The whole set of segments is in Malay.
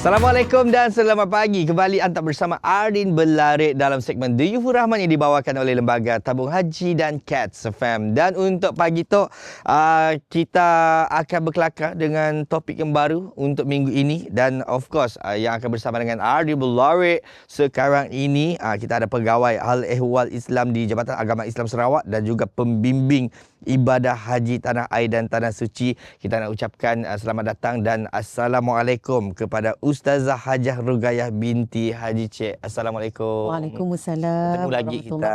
Assalamualaikum dan selamat pagi. Kembali anda bersama Ardin Belarik dalam segmen Duyufur Rahman yang dibawakan oleh Lembaga Tabung Haji dan CATS FM. Dan untuk pagi tu, uh, kita akan berkelakar dengan topik yang baru untuk minggu ini. Dan of course, uh, yang akan bersama dengan Ardin Belarik sekarang ini, uh, kita ada pegawai Hal Ehwal Islam di Jabatan Agama Islam Sarawak dan juga pembimbing ibadah haji tanah air dan tanah suci. Kita nak ucapkan uh, selamat datang dan Assalamualaikum kepada Ustazah Hajah Rugayah binti Haji Cik. Assalamualaikum. Waalaikumsalam. Ketemu lagi kita.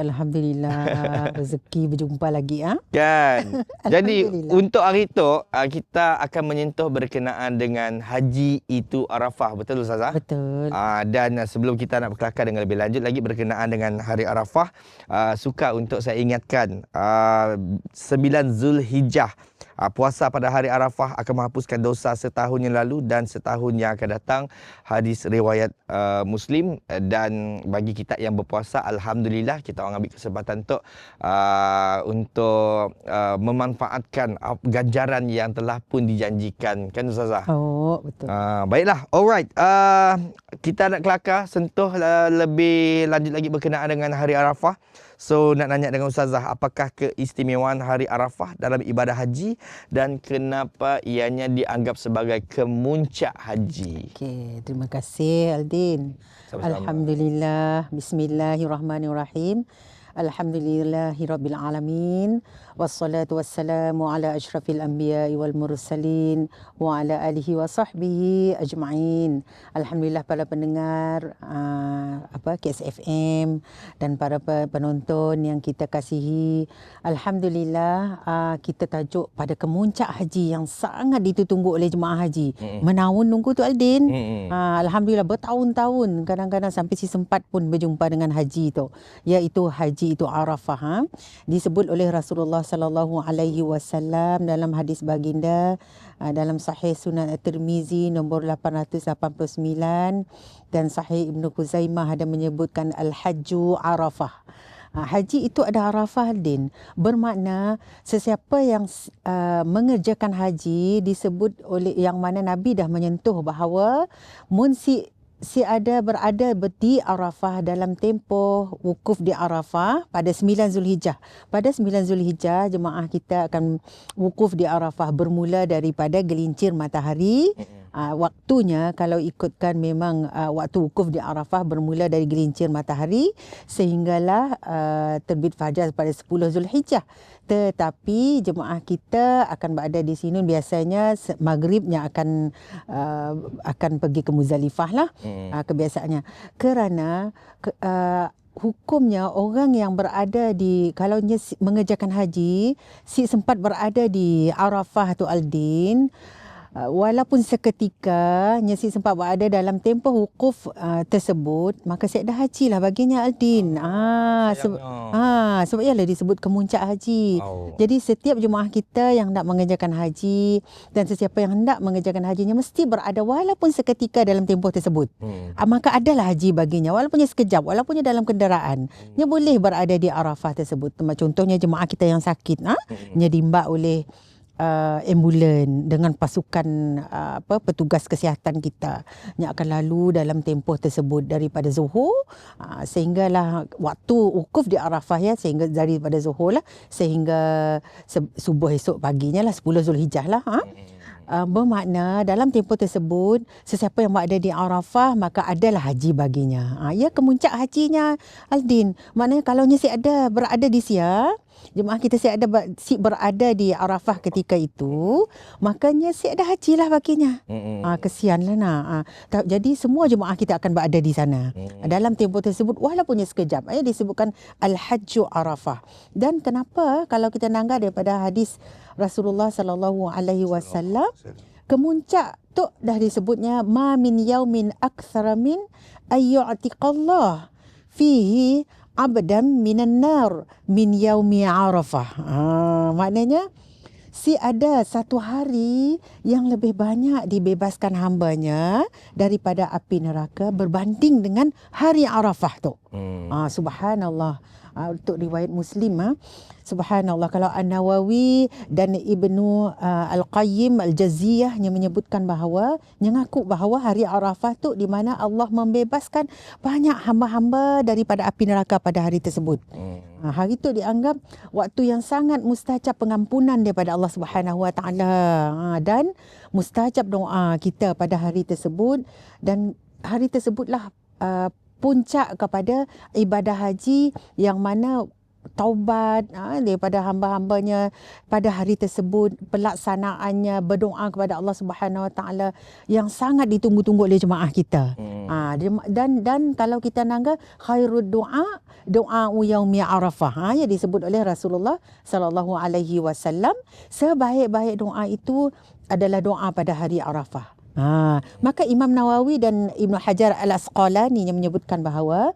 Alhamdulillah. Rezeki berjumpa lagi. Ha? Kan. Jadi untuk hari itu uh, kita akan menyentuh berkenaan dengan haji itu Arafah. Betul Ustazah? Betul. Uh, dan uh, sebelum kita nak berkelakar dengan lebih lanjut lagi berkenaan dengan hari Arafah, uh, suka untuk saya ingatkan uh, 9 Zulhijjah. Uh, puasa pada hari Arafah akan menghapuskan dosa setahun yang lalu dan setahun yang akan datang. Hadis riwayat uh, Muslim uh, dan bagi kita yang berpuasa alhamdulillah kita orang ambil kesempatan untuk uh, untuk uh, memanfaatkan ganjaran yang telah pun dijanjikan kan Ustazah? Oh, betul. Uh, baiklah, alright. Uh, kita nak kelakar sentuh uh, lebih lanjut lagi berkenaan dengan hari Arafah. So nak nanya dengan Ustazah, apakah keistimewaan hari Arafah dalam ibadah haji dan kenapa ianya dianggap sebagai kemuncak haji? Okey, terima kasih Aldin. Sama-sama. Alhamdulillah. Bismillahirrahmanirrahim. Alhamdulillahirabbil alamin. Wassalatu wassalamu ala asyrafil anbiya'i wal mursalin wa ala alihi wa sahbihi ajma'in. Alhamdulillah para pendengar uh, apa KSFM dan para pe- penonton yang kita kasihi. Alhamdulillah uh, kita tajuk pada kemuncak haji yang sangat ditunggu oleh jemaah haji. Mm-mm. Menahun nunggu tu Aldin. Hmm. Ha, Alhamdulillah bertahun-tahun kadang-kadang sampai si sempat pun berjumpa dengan haji tu iaitu haji itu Arafah ha? disebut oleh Rasulullah sallallahu alaihi wasallam dalam hadis baginda uh, dalam sahih Sunan At-Tirmizi nombor 889 dan sahih Ibnu Khuzaimah ada menyebutkan al-hajju Arafah Ha, haji itu ada Arafah din bermakna sesiapa yang uh, mengerjakan haji disebut oleh yang mana Nabi dah menyentuh bahawa mun si ada berada di Arafah dalam tempoh wukuf di Arafah pada 9 Zulhijjah. Pada 9 Zulhijjah jemaah kita akan wukuf di Arafah bermula daripada gelincir matahari Uh, waktunya kalau ikutkan memang uh, waktu wukuf di Arafah bermula dari gelincir matahari sehinggalah uh, terbit fajar pada 10 Zulhijjah. Tetapi jemaah kita akan berada di sini biasanya maghribnya akan uh, akan pergi ke Muzdalifah lah Hmm. uh, kebiasaannya. Kerana ke, uh, hukumnya orang yang berada di kalau mengerjakan haji si sempat berada di Arafah tu Aldin walaupun seketika Nyesi sempat berada dalam tempoh wukuf uh, tersebut maka dah haji lah baginya Aldin. Ah, seb- ah sebab ialah disebut kemuncak haji. Oh. Jadi setiap jemaah kita yang nak mengerjakan haji dan sesiapa yang hendak mengerjakan hajinya mesti berada walaupun seketika dalam tempoh tersebut. Hmm. Ah, maka adalah haji baginya walaupunnya sekejap walaupun dalam kenderaan dia boleh berada di Arafah tersebut contohnya jemaah kita yang sakit ah nya dimbak oleh uh, ambulan dengan pasukan uh, apa petugas kesihatan kita yang akan lalu dalam tempoh tersebut daripada Zuhur uh, sehinggalah waktu wukuf di Arafah ya sehingga daripada Zuhur lah sehingga se- subuh esok paginya lah 10 Zulhijjah lah ha? Uh, bermakna dalam tempoh tersebut sesiapa yang berada di Arafah maka adalah haji baginya. Uh, ya kemuncak hajinya Aldin. Maknanya kalau si ada berada di sia jemaah kita si ada si berada di Arafah ketika itu makanya si ada haji lah baginya. Hmm. Ah kesian lah nak. Ah, jadi semua jemaah kita akan berada di sana. Hmm. Dalam tempoh tersebut walaupun sekejap eh disebutkan al-hajju Arafah. Dan kenapa kalau kita nangga daripada hadis Rasulullah sallallahu alaihi wasallam kemuncak tu dah disebutnya ma min yaumin aktsara min ayyu'tiqallah fihi abdan minan nar min yaumi arafah. Ha, maknanya si ada satu hari yang lebih banyak dibebaskan hambanya daripada api neraka berbanding dengan hari Arafah tu. Hmm. Ah subhanallah. Uh, untuk riwayat Muslim ha. Subhanallah kalau An-Nawawi dan Ibnu uh, Al-Qayyim Al-Jaziyah yang menyebutkan bahawa mengaku bahawa hari Arafah tu di mana Allah membebaskan banyak hamba-hamba daripada api neraka pada hari tersebut. Hmm. Ha, hari itu dianggap waktu yang sangat mustajab pengampunan daripada Allah Subhanahu Wa Taala dan mustajab doa kita pada hari tersebut dan hari tersebutlah uh, puncak kepada ibadah haji yang mana taubat ha, daripada hamba-hambanya pada hari tersebut pelaksanaannya berdoa kepada Allah Subhanahu Wa Taala yang sangat ditunggu-tunggu oleh jemaah kita. Hmm. Ha, dan dan kalau kita nangga khairud doa doa yaumi arafah ha, yang disebut oleh Rasulullah sallallahu alaihi wasallam sebaik-baik doa itu adalah doa pada hari Arafah. Ha, maka Imam Nawawi dan Ibnu Hajar Al-Asqalani yang menyebutkan bahawa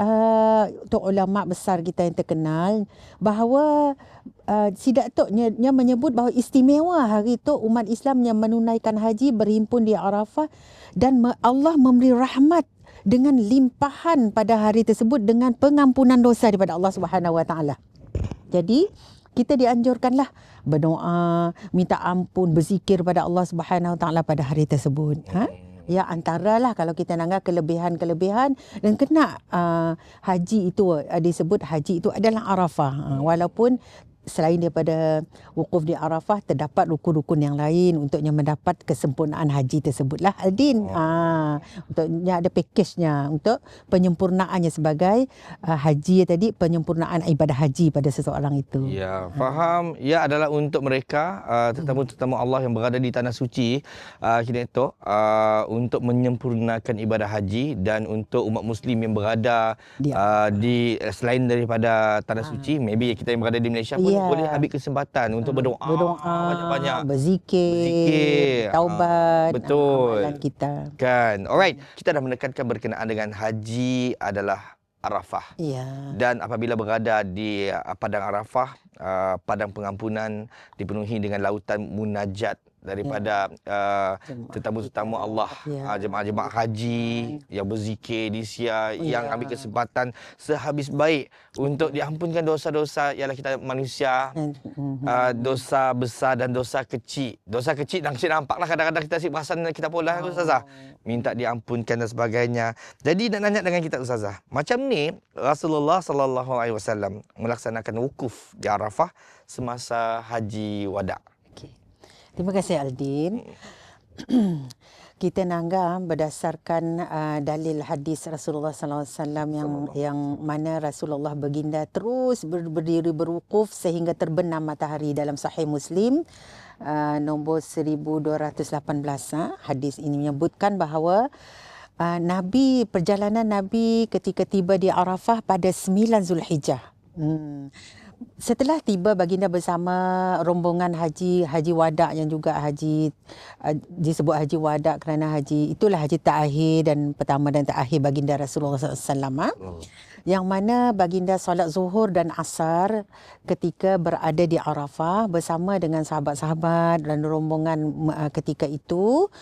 uh, untuk ulama besar kita yang terkenal bahawa uh, si Datuk nya, nya menyebut bahawa istimewa hari itu umat Islam yang menunaikan haji berhimpun di Arafah dan Allah memberi rahmat dengan limpahan pada hari tersebut dengan pengampunan dosa daripada Allah Subhanahu Wa Taala. Jadi kita dianjurkanlah berdoa, minta ampun, berzikir pada Allah Subhanahu Taala pada hari tersebut. Ha? Ya antaralah kalau kita nanggap kelebihan-kelebihan dan kena uh, haji itu uh, disebut haji itu adalah Arafah. Uh, walaupun selain daripada wukuf di Arafah terdapat rukun-rukun yang lain untuknya mendapat kesempurnaan haji tersebutlah Aldin. Oh. Ah untuknya ada pakejnya untuk penyempurnaannya sebagai uh, haji tadi penyempurnaan ibadah haji pada seseorang itu. Ya, faham. Ya adalah untuk mereka, uh, tetamu-tetamu Allah yang berada di tanah suci, uh, kini itu, uh, untuk menyempurnakan ibadah haji dan untuk umat muslim yang berada uh, di selain daripada tanah suci, maybe kita yang berada di Malaysia pun Ya. Boleh ambil kesempatan untuk berdoa, berdoa banyak-banyak. berzikir, Berzikir. taubat betul. amalan kita. Kan. Alright, kita dah menekankan berkenaan dengan haji adalah Arafah. Ya. Dan apabila berada di uh, padang Arafah, uh, padang pengampunan dipenuhi dengan lautan munajat daripada uh, Jemaah tetamu-tetamu Allah, Ya. uh, jemaah-jemaah haji yang berzikir di sia, yang Ya. ambil kesempatan sehabis baik untuk diampunkan dosa-dosa ialah kita manusia mhm. Uh, dosa besar dan dosa kecil. Dosa kecil dan kecil nampaklah kadang-kadang kita asyik perasan kita pula oh. Ustazah. Minta diampunkan dan sebagainya. Jadi nak nanya dengan kita Ustazah. Macam ni Rasulullah sallallahu alaihi wasallam melaksanakan wukuf di Arafah semasa haji wada. Terima kasih Aldin. Kita nangga berdasarkan uh, dalil hadis Rasulullah sallallahu alaihi wasallam yang yang mana Rasulullah baginda terus ber, berdiri berwukuf sehingga terbenam matahari dalam sahih Muslim uh, nombor 1218 ha? hadis ini menyebutkan bahawa uh, Nabi perjalanan Nabi ketika tiba di Arafah pada 9 Zulhijjah. Hmm. Setelah tiba baginda bersama rombongan haji haji wada yang juga haji uh, disebut haji wada kerana haji itulah haji terakhir dan pertama dan terakhir baginda Rasulullah SAW ha? yang mana baginda solat zuhur dan asar ketika berada di Arafah bersama dengan sahabat-sahabat dan rombongan uh, ketika itu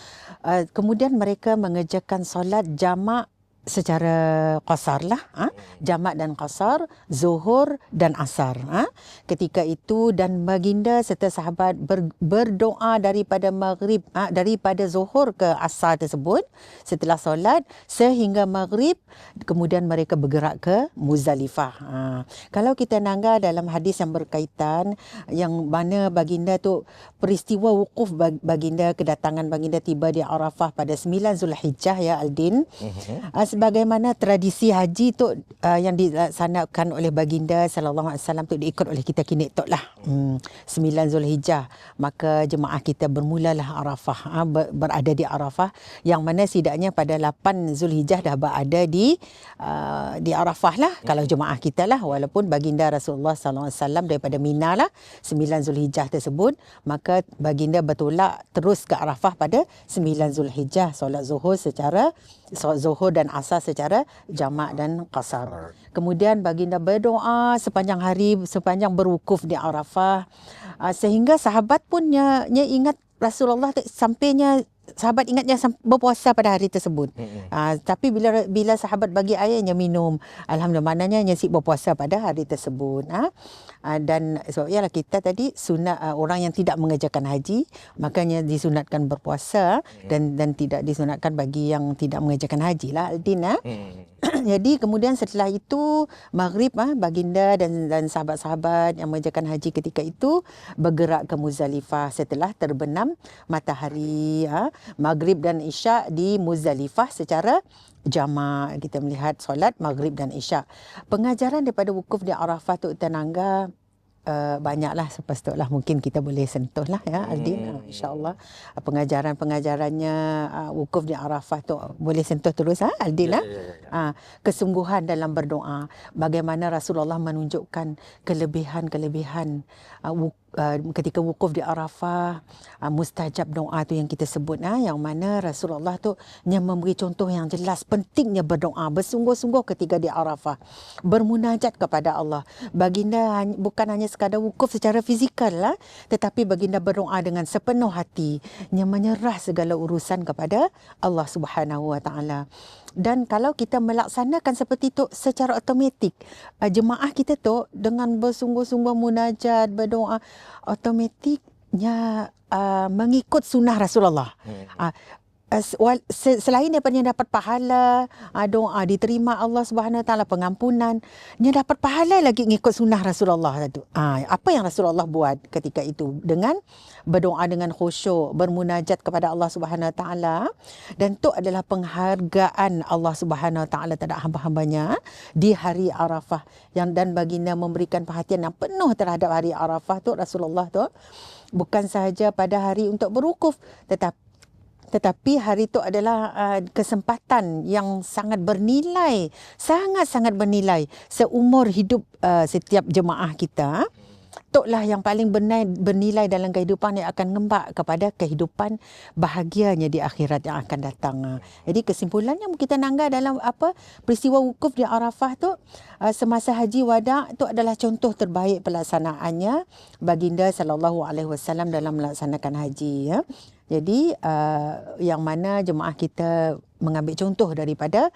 uh, kemudian mereka mengerjakan solat jamak secara qasar lah ha? jamak dan qasar zuhur dan asar ha? ketika itu dan baginda serta sahabat ber, berdoa daripada maghrib ha? daripada zuhur ke asar tersebut setelah solat sehingga maghrib kemudian mereka bergerak ke Muzdalifah ha? kalau kita nangga dalam hadis yang berkaitan yang mana baginda tu peristiwa wukuf bag- baginda kedatangan baginda tiba di Arafah pada 9 Zulhijjah ya Aldin Mhm. Sebagaimana tradisi haji tu uh, yang dilaksanakan oleh baginda sallallahu alaihi wasallam tu diikut oleh kita kini tu lah. Hmm, 9 Zulhijjah. Maka jemaah kita bermulalah Arafah ber, berada di Arafah yang mana setidaknya pada 8 Zulhijjah dah berada di uh, di Arafah lah. Kalau jemaah kita lah walaupun baginda Rasulullah sallallahu alaihi wasallam daripada Mina lah 9 Zulhijjah tersebut maka baginda bertolak terus ke Arafah pada 9 Zulhijjah. Solat zuhur secara solat zuhur dan asar secara jamak dan qasar. Kemudian baginda berdoa sepanjang hari sepanjang berwukuf di Arafah uh, sehingga sahabat pun nya, nya ingat Rasulullah sampainya sahabat ingatnya berpuasa pada hari tersebut. Mm-mm. Ah, tapi bila bila sahabat bagi air hanya minum. Alhamdulillah maknanya hanya si berpuasa pada hari tersebut. Ah, ah, dan so ialah kita tadi sunat ah, orang yang tidak mengerjakan haji makanya disunatkan berpuasa dan dan tidak disunatkan bagi yang tidak mengerjakan haji lah Aldin ah. Mm. Jadi kemudian setelah itu maghrib ah baginda dan dan sahabat-sahabat yang mengerjakan haji ketika itu bergerak ke Muzdalifah setelah terbenam matahari ah maghrib dan isyak di Muzdalifah secara jamak kita melihat solat maghrib dan isyak. Pengajaran daripada wukuf di Arafah tu Tenangga Uh, banyaklah sepatutnya mungkin kita boleh sentuh lah ya Aldin. Hmm. uh, insyaallah. Uh, pengajaran-pengajarannya uh, wukuf di Arafah tu boleh sentuh terus ha Aldin Ya, ah. ya, ya, ya. Ah, kesungguhan dalam berdoa. Bagaimana Rasulullah menunjukkan kelebihan-kelebihan ah, wuk- ah, ketika wukuf di Arafah ah, mustajab doa tu yang kita sebut ah yang mana Rasulullah tu yang memberi contoh yang jelas pentingnya berdoa. Bersungguh-sungguh ketika di Arafah. Bermunajat kepada Allah. Baginda bukan hanya sekadar wukuf secara fizikal lah tetapi baginda berdoa dengan sepenuh hati. Yang menyerah segala urusan kepada Allah Subhanahu wa taala. Dan kalau kita melaksanakan seperti itu secara automatik uh, jemaah kita tu dengan bersungguh-sungguh munajat berdoa automatiknya uh, mengikut sunnah Rasulullah Mm. uh, selain daripada yang dapat pahala uh, doa diterima Allah Subhanahu taala pengampunan dia dapat pahala lagi ngikut sunnah Rasulullah tu uh, apa yang Rasulullah buat ketika itu? Dengan berdoa dengan khusyuk bermunajat kepada Allah Subhanahu taala dan itu adalah penghargaan Allah Subhanahu taala terhadap hamba-hambanya di hari Arafah. Yang dan baginda memberikan perhatian yang penuh terhadap hari Arafah tu Rasulullah tu bukan sahaja pada hari untuk berwukuf tetapi tetapi hari itu adalah uh, kesempatan yang sangat bernilai, sangat-sangat bernilai seumur hidup uh, setiap jemaah kita. Toklah yang paling bernilai, bernilai dalam kehidupan yang akan ngembak kepada kehidupan bahagianya di akhirat yang akan datang. Ah. Jadi kesimpulannya kita nangga dalam apa peristiwa wukuf di Arafah tu uh, semasa haji wada tu adalah contoh terbaik pelaksanaannya baginda sallallahu alaihi wasallam dalam melaksanakan haji ya. Jadi uh, yang mana jemaah kita mengambil contoh daripada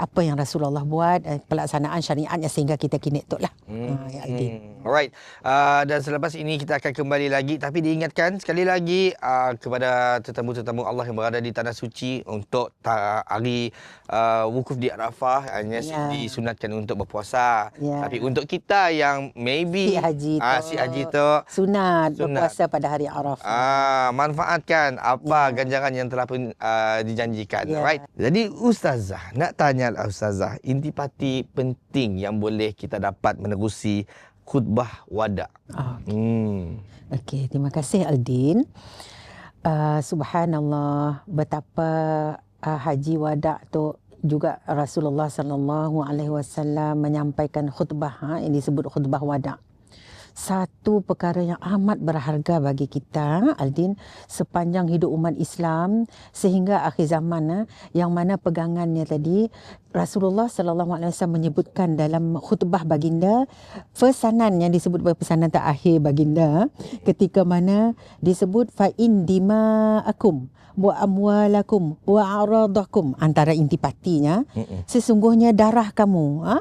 apa yang Rasulullah buat eh, pelaksanaan syariatnya sehingga kita kini tu lah. Hmm. Ha, ya. Hmm. Alright. Uh, dan selepas ini kita akan kembali lagi tapi diingatkan sekali lagi uh, kepada tetamu-tetamu Allah yang berada di tanah suci untuk ta- hari uh, wukuf di Arafah hanya Ya. disunatkan untuk berpuasa. Ya. Tapi untuk kita yang maybe Si haji tu. ah si haji tu Sunat, Sunat. berpuasa pada hari Arafah. Ah, manfaatkan apa Ya. ganjaran yang telah pun uh, dijanjikan. Ya. Right. Jadi ustazah, nak tanya lah ustazah, intipati penting yang boleh kita dapat menerusi khutbah wada. Oh, Hmm. Okey, terima kasih Aldin. Uh, subhanallah betapa uh, haji wada tu juga Rasulullah sallallahu alaihi wasallam menyampaikan khutbah ha, yang disebut khutbah wada. Satu perkara yang amat berharga bagi kita Aldin sepanjang hidup umat Islam sehingga akhir zaman ha, yang mana pegangannya tadi Rasulullah sallallahu alaihi wasallam menyebutkan dalam khutbah baginda pesanan yang disebut pesanan terakhir baginda ketika mana disebut fa in dima'akum wa amwalakum wa aradakum antara intipatinya Mm-mm. sesungguhnya darah kamu ha?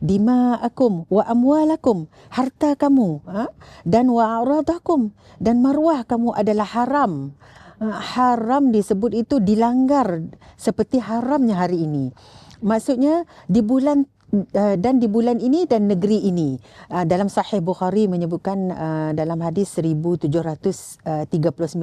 dima'akum wa amwalakum harta kamu ha? dan wa aradakum dan marwah kamu adalah haram Ha, haram disebut itu dilanggar seperti haramnya hari ini maksudnya di bulan uh, dan di bulan ini dan negeri ini. Uh, dalam sahih Bukhari menyebutkan uh, dalam hadis 1739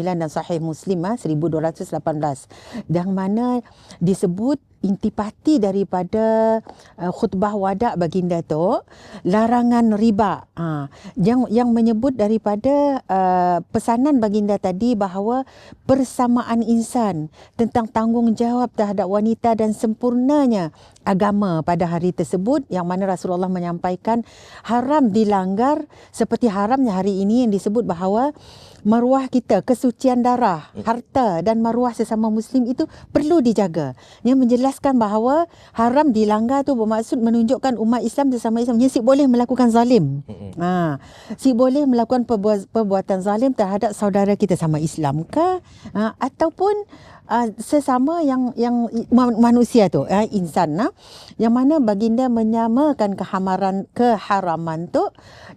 dan sahih Muslim uh, 1218 yang mana disebut intipati daripada uh, khutbah wada baginda tu larangan riba. Ha, yang yang menyebut daripada uh, pesanan baginda tadi bahawa persamaan insan tentang tanggungjawab terhadap wanita dan sempurnanya agama pada hari tersebut yang mana Rasulullah menyampaikan haram dilanggar seperti haramnya hari ini yang disebut bahawa maruah kita, kesucian darah, harta dan maruah sesama muslim itu perlu dijaga. Yang menjelaskan bahawa haram dilanggar tu bermaksud menunjukkan umat Islam sesama Islam si boleh melakukan zalim. Mm-mm. Ha, si boleh melakukan perbuat, perbuatan zalim terhadap saudara kita sama Islam ke ha, ataupun uh, sesama yang yang ma- manusia tu uh, insan nah yang mana baginda menyamakan kehamaran keharaman tu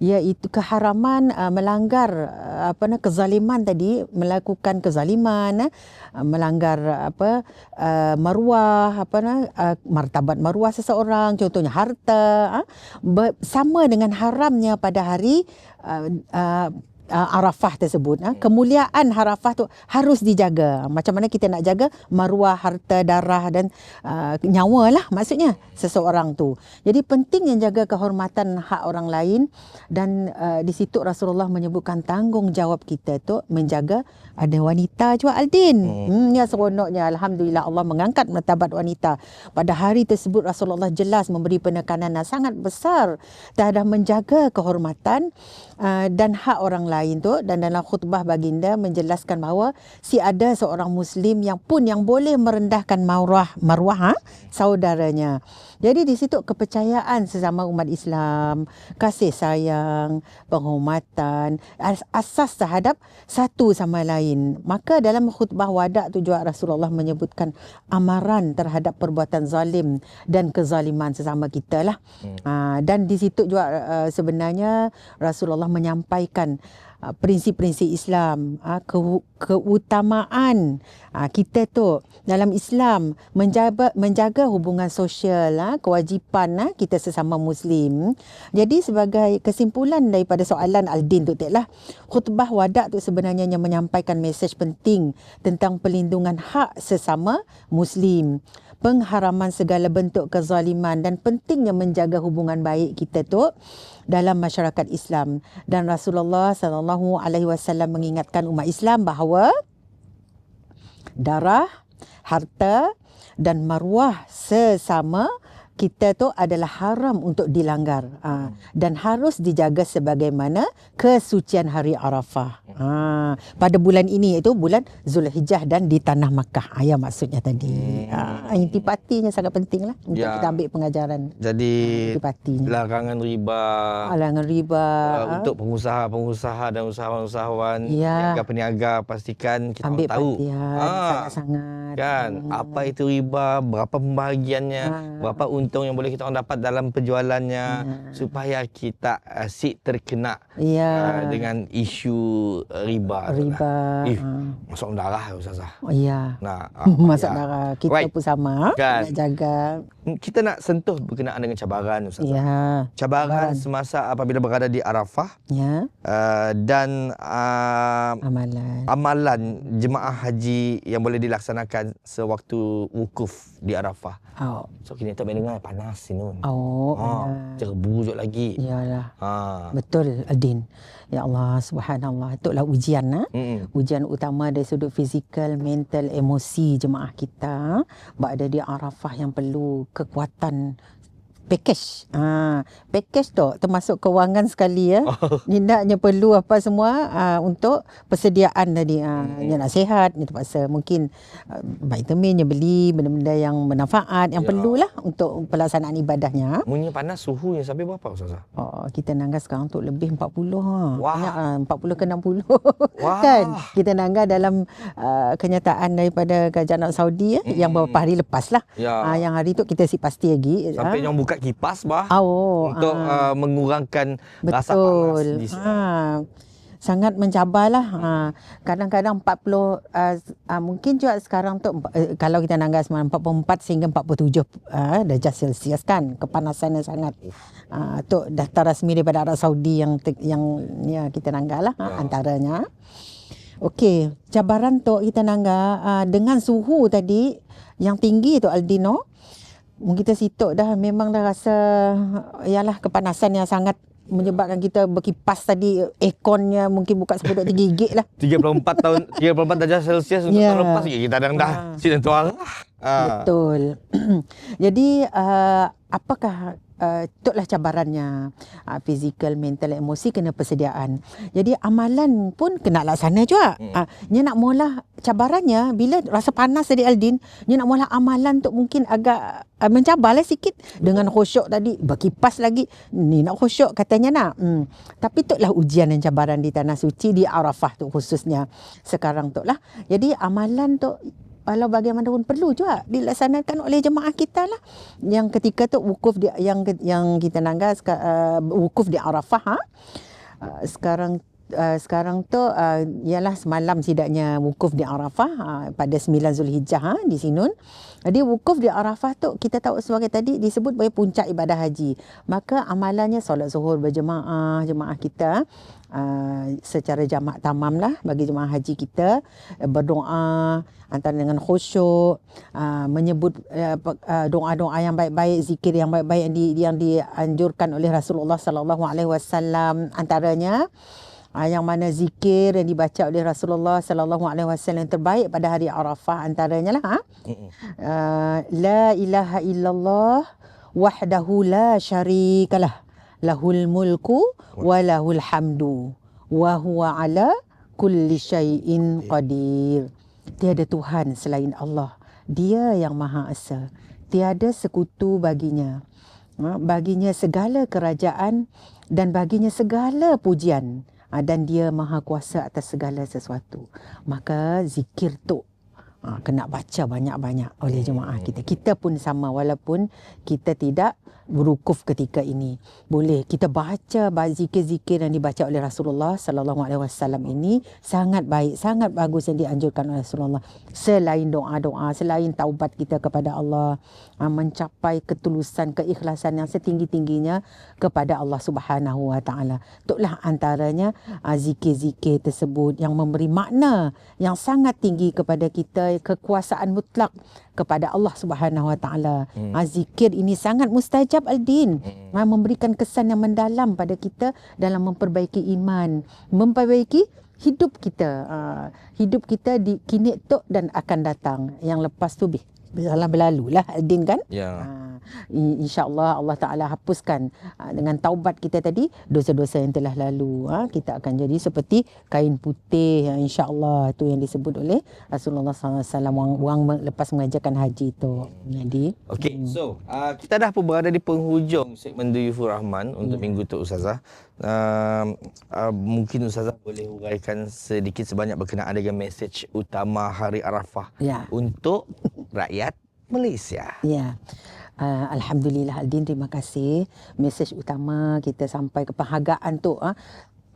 iaitu keharaman uh, melanggar uh, apa nak kezaliman tadi melakukan kezaliman uh, melanggar apa uh, maruah apa nak uh, martabat maruah seseorang contohnya harta uh, sama dengan haramnya pada hari uh, uh, uh, Arafah tersebut. Uh. Kemuliaan Arafah tu harus dijaga. Macam mana kita nak jaga maruah, harta, darah dan uh, nyawa lah maksudnya seseorang tu. Jadi penting yang jaga kehormatan hak orang lain dan uh, di situ Rasulullah menyebutkan tanggungjawab kita tu menjaga ada wanita juga Aldin. Hmm. hmm ya seronoknya alhamdulillah Allah mengangkat martabat wanita. Pada hari tersebut Rasulullah jelas memberi penekanan yang sangat besar terhadap menjaga kehormatan uh, dan hak orang lain tu dan dalam khutbah baginda menjelaskan bahawa si ada seorang muslim yang pun yang boleh merendahkan maruah maruah ha? saudaranya. Jadi di situ kepercayaan sesama umat Islam, kasih sayang, penghormatan, as- asas terhadap satu sama lain. Maka dalam khutbah wadak tu juga Rasulullah menyebutkan amaran terhadap perbuatan zalim dan kezaliman sesama kita lah. Hmm. Uh, dan di situ juga uh, sebenarnya Rasulullah menyampaikan prinsip-prinsip Islam, uh, ke, keutamaan uh, kita tu dalam Islam menjaga menjaga hubungan sosial, uh, kewajipan uh, kita sesama muslim. Jadi sebagai kesimpulan daripada soalan Aldin tu lah, khutbah wadak tu sebenarnya yang menyampaikan mesej penting tentang pelindungan hak sesama muslim pengharaman segala bentuk kezaliman dan pentingnya menjaga hubungan baik kita tu dalam masyarakat Islam. Dan Rasulullah sallallahu alaihi wasallam mengingatkan umat Islam bahawa darah, harta dan maruah sesama kita tu adalah haram untuk dilanggar ha, dan harus dijaga sebagaimana kesucian hari Arafah. Ha, pada bulan ini iaitu bulan Zulhijjah dan di tanah Makkah. Ha, ya maksudnya tadi. Ha, intipatinya sangat penting lah untuk Ya. kita ambil pengajaran. Jadi Intipatinya. larangan riba Halangan riba. uh, untuk pengusaha-pengusaha dan usahawan-usahawan Ya. peniaga-peniaga pastikan kita ambil tahu perhatian Ah, sangat-sangat. kan Hmm. apa itu riba berapa pembahagiannya Ah. berapa untung yang boleh kita orang dapat dalam penjualannya Ya. supaya kita uh, terkena Ya. uh, dengan isu uh, riba lah. riba. Ih, Ha. masuk darah ustazah Oh, ya. nah Masuk ya. darah. Kita Right. pun sama. Kan. Nak jaga. kita nak sentuh berkenaan dengan cabaran ustazah Ya. cabaran Cabaran. semasa apabila berada di Arafah Ya. uh, dan uh, Amalan. amalan jemaah haji yang boleh dilaksanakan sewaktu wukuf di Arafah. Oh. So kini tak boleh dengar panas sini. Oh. Ha, ya. cerbu jut lagi. Yalah. Ha. Betul Aldin. Ya Allah subhanallah. Itulah ujian nah. Mm-mm. Ujian utama dari sudut fizikal, mental, emosi jemaah kita berada di Arafah yang perlu kekuatan package. Ha, package tu termasuk kewangan sekali ya. Oh. Nindaknya perlu apa semua uh, untuk persediaan tadi. Ha, Hmm. Dia nak sihat, dia terpaksa mungkin uh, vitaminnya beli benda-benda yang bermanfaat yang Ya. perlulah untuk pelaksanaan ibadahnya. Munyi panas suhu yang sampai berapa Ustazah? Oh, kita nangga sekarang tu lebih 40 ha. Wah. Banyak ah, 40 ke 60. Wah. kan? Kita nangga dalam uh, kenyataan daripada kerajaan Saudi eh, yang beberapa hari lepas lah. Ya. Ah, yang hari tu kita si pasti lagi. Sampai ah. yang buka kipas bah Oh, untuk ah. uh, mengurangkan rasa panas Betul. di sini. Ha. Sangat mencabarlah. Ha. Kadang-kadang 40 uh, uh, mungkin juga sekarang tu uh, kalau kita nangga semalam 44 sehingga 47 uh, darjah Celsius kan kepanasannya sangat. Uh, tu daftar rasmi daripada Arab Saudi yang yang ya kita nangga lah Ya. ha, antaranya. Okey, cabaran tu kita nangga uh, dengan suhu tadi yang tinggi tu Aldino. Mungkin kita situk dah memang dah rasa ialah kepanasan yang sangat menyebabkan kita berkipas tadi airconnya mungkin buka sepuluh tiga gig lah. 34 tahun 34 darjah Celsius untuk Ya. tahun lepas kita dah dah Ah. sini tuan lah. Ah. Betul. Jadi uh, apakah uh, tuklah cabarannya uh, fizikal, mental, emosi kena persediaan. Jadi amalan pun kena laksana juga. Hmm. Hmm. Uh, nak mula cabarannya bila rasa panas tadi Aldin, nya nak mula amalan tu mungkin agak uh, mencabarlah sikit dengan khusyuk tadi berkipas lagi ni nak khusyuk katanya nak. Hmm. Tapi tuklah ujian dan cabaran di tanah suci di Arafah tu khususnya sekarang tu lah. Jadi amalan tu walau bagaimanapun perlu juga dilaksanakan oleh jemaah kita lah. Yang ketika tu wukuf di, yang yang kita nangga uh, wukuf di Arafah ha. Uh, sekarang uh, sekarang tu uh, ialah semalam sidaknya wukuf di Arafah uh, pada 9 Zulhijjah ha, di Sinun. Jadi wukuf di Arafah tu kita tahu sebagai tadi disebut sebagai puncak ibadah haji. Maka amalannya solat zuhur berjemaah jemaah kita uh, secara jamak tamam lah bagi jemaah haji kita uh, berdoa antara dengan khusyuk uh, menyebut uh, uh, doa-doa yang baik-baik zikir yang baik-baik yang, di, yang dianjurkan oleh Rasulullah sallallahu alaihi wasallam antaranya uh, yang mana zikir yang dibaca oleh Rasulullah sallallahu alaihi wasallam terbaik pada hari Arafah antaranya lah ha? uh, la ilaha illallah wahdahu la syarikalah lahul mulku wa lahul hamdu wa huwa ala kulli syai'in qadir. Tiada tuhan selain Allah. Dia yang maha esa. Tiada sekutu baginya. Ha, baginya segala kerajaan dan baginya segala pujian. Ha, dan dia maha kuasa atas segala sesuatu. Maka zikir tu ha, kena baca banyak-banyak oleh jemaah kita. Kita pun sama walaupun kita tidak berukuf ketika ini. Boleh kita baca ba- zikir-zikir yang dibaca oleh Rasulullah sallallahu alaihi wasallam ini sangat baik sangat bagus yang dianjurkan oleh Rasulullah. Selain doa-doa selain taubat kita kepada Allah mencapai ketulusan keikhlasan yang setinggi-tingginya kepada Allah Subhanahu wa taala itulah antaranya ha, zikir-zikir tersebut yang memberi makna yang sangat tinggi kepada kita kekuasaan mutlak kepada Allah Subhanahu wa taala. Hmm. Ha, zikir ini sangat mustajab al-din. Hmm. Memberikan kesan yang mendalam pada kita dalam memperbaiki iman, memperbaiki hidup kita. Ha, hidup kita di kini tok dan akan datang. Yang lepas tu bih berlalu lah al-din kan? Ya. Ha, in- InsyaAllah Allah Ta'ala hapuskan ha, dengan taubat kita tadi dosa-dosa yang telah lalu. Ha, kita akan jadi seperti kain putih ha, insyaAllah itu yang disebut oleh Rasulullah SAW wang, wang lepas mengajarkan haji itu. Jadi Okey, so uh, kita dah pun berada di penghujung segmen Duyufur Rahman untuk Ya. minggu tu Ustazah. Uh, uh, mungkin Ustazah boleh huraikan sedikit sebanyak berkenaan dengan mesej utama Hari Arafah ya. untuk rakyat Malaysia. Ya. Uh, Alhamdulillah Aldin terima kasih. Mesej utama kita sampai ke penghargaan tu. Uh,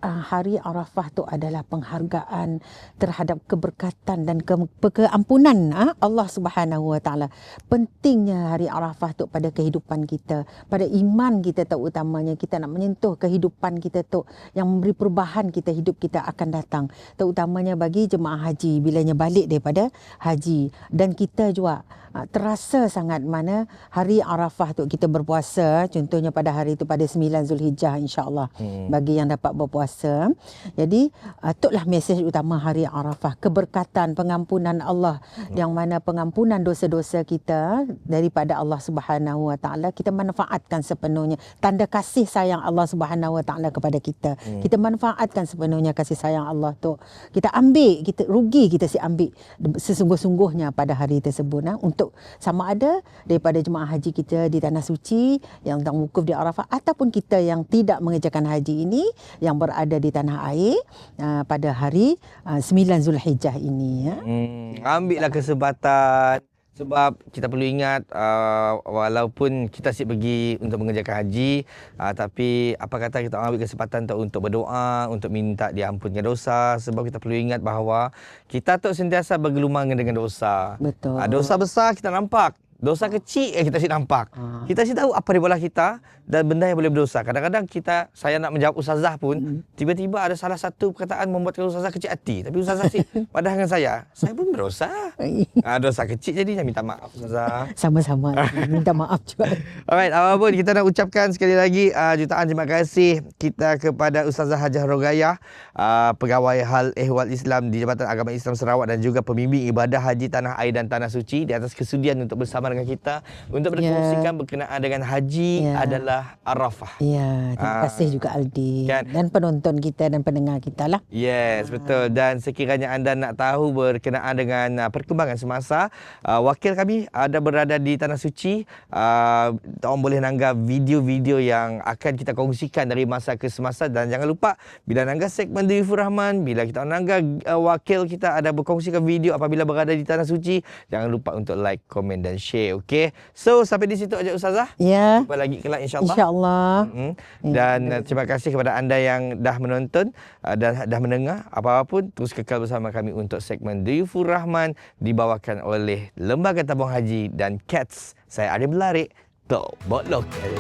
hari Arafah tu adalah penghargaan terhadap keberkatan dan ke, keampunan ah, Allah Subhanahu Wa Taala. Pentingnya hari Arafah tu pada kehidupan kita, pada iman kita terutamanya kita nak menyentuh kehidupan kita tu yang memberi perubahan kita hidup kita akan datang. Terutamanya bagi jemaah haji bilanya balik daripada haji dan kita juga terasa sangat mana hari Arafah tu kita berpuasa contohnya pada hari itu pada 9 Zulhijjah insya-Allah Hmm. bagi yang dapat berpuasa. Jadi itulah mesej utama hari Arafah, keberkatan, pengampunan Allah yang mana pengampunan dosa-dosa kita daripada Allah Subhanahu Wa Taala kita manfaatkan sepenuhnya tanda kasih sayang Allah Subhanahu Wa Taala kepada kita. Hmm. Kita manfaatkan sepenuhnya kasih sayang Allah tu. Kita ambil, kita rugi kita si ambil sesungguh-sungguhnya pada hari tersebut nah, untuk sama ada daripada jemaah haji kita di tanah suci yang sedang wukuf di Arafah ataupun kita yang tidak mengerjakan haji ini yang berada di tanah air uh, pada hari uh, 9 Zulhijjah ini ya. Hmm, ambillah kesempatan sebab kita perlu ingat uh, walaupun kita asyik pergi untuk mengerjakan haji uh, tapi apa kata kita ambil kesempatan tu untuk berdoa untuk minta diampunkan dosa sebab kita perlu ingat bahawa kita tu sentiasa bergelumang dengan dosa. Betul. Uh, dosa besar kita nampak, dosa kecil yang kita asyik nampak. Ah. Kita asyik tahu apa di bola kita dan benda yang boleh berdosa. Kadang-kadang kita saya nak menjawab ustazah pun tiba-tiba ada salah satu perkataan membuatkan ustazah kecil hati. Tapi ustazah si padahal dengan saya, saya pun berdosa. Ah, dosa kecil jadinya minta maaf ustazah. Sama-sama minta maaf juga. Alright, apa pun kita nak ucapkan sekali lagi uh, jutaan terima kasih kita kepada Ustazah Hajah Rogayah, uh, pegawai hal ehwal Islam di Jabatan Agama Islam Sarawak dan juga pembimbing ibadah haji tanah air dan tanah suci di atas kesudian untuk bersama dengan kita untuk Ya. berkongsikan berkenaan dengan haji Ya. adalah Arafah. Ya, terima Ah, kasih juga Aldi kan. dan penonton kita dan pendengar kita lah. Yes, betul. Dan sekiranya anda nak tahu berkenaan dengan uh, perkembangan semasa, uh, wakil kami ada berada di Tanah Suci. Uh, orang boleh nanggap video-video yang akan kita kongsikan dari masa ke semasa dan jangan lupa bila nanggap segmen Duyufur Rahman, bila kita nanggap uh, wakil kita ada berkongsikan video apabila berada di Tanah Suci, jangan lupa untuk like, komen dan share, okey? So, sampai di situ aja Ustazah. Ya, Jumpa lagi kelak insya-Allah. insya-Allah. Hmm. Dan uh, terima kasih kepada anda yang dah menonton uh, dan dah mendengar apa-apa pun terus kekal bersama kami untuk segmen Duyufur Rahman dibawakan oleh Lembaga Tabung Haji dan CATS. Saya Arif Belarik, Tok Bot Lokal.